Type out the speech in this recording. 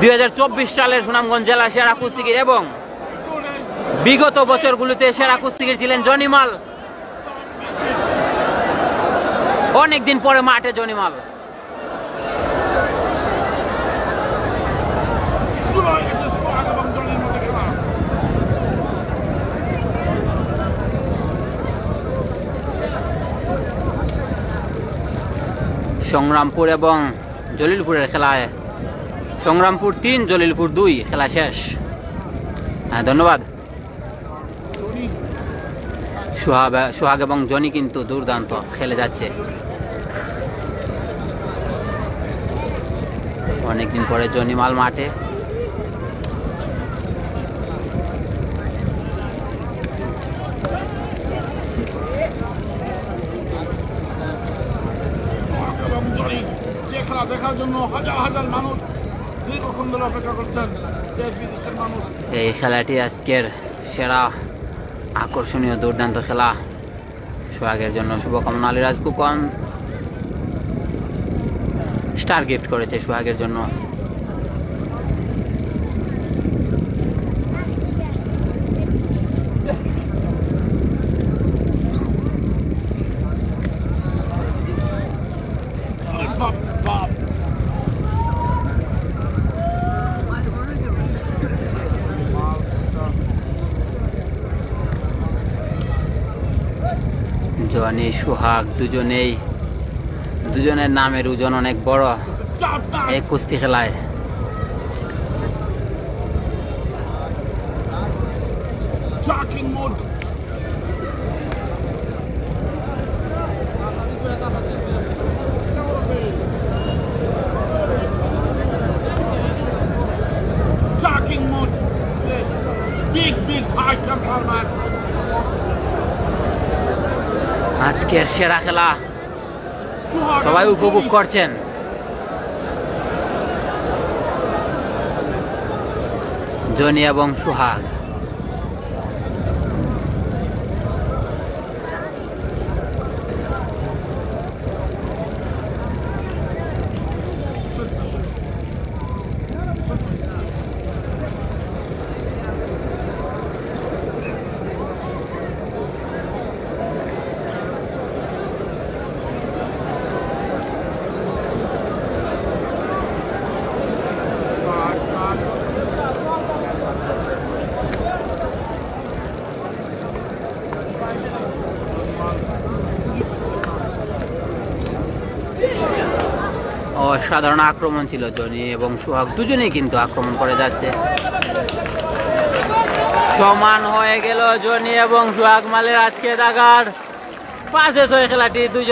দুই হাজার চব্বিশ সালের সুনামগঞ্জ জেলা সেরা কুস্তিগির এবং বিগত বছরগুলোতে সেরা কুস্তিগির ছিলেন জনিমাল অনেকদিন পরে মাঠে জনিমাল সংগ্রামপুর এবং জলিলপুরের খেলায় সংগ্রামপুর তিন, জলিলপুর দুই, খেলা শেষ। হ্যাঁ ধন্যবাদ। সোহাগ সোহাগ এবং জনি কিন্তু দুর্দান্ত খেলে যাচ্ছে। অনেকদিন পরে জনি মাল মাঠে। দেখার জন্য হাজার হাজার মানুষ এই খেলাটি আজকের সেরা আকর্ষণীয় দুর্দান্ত খেলা। সোহাগের জন্য শুভকামনা আলিরাজ কুকন স্টার গিফট করেছে সোহাগের জন্য। জনি সোহাগ দুজনেই দুজনের নামের ওজন অনেক বড় এই কুস্তি খেলায়. Big, big high match. আজকের সেরা খেলা। সবাই উপভোগ করছেন। জনি এবং সোহাগ। অসাধারণ আক্রমণ ছিল জনি এবং সোহাগ দুজনেই কিন্তু আক্রমণ করে যাচ্ছে। সমান হয়ে গেল জনি এবং সোহাগ মালের আজকে দাগার পাঁচে ছয় খেলাটি, দুজন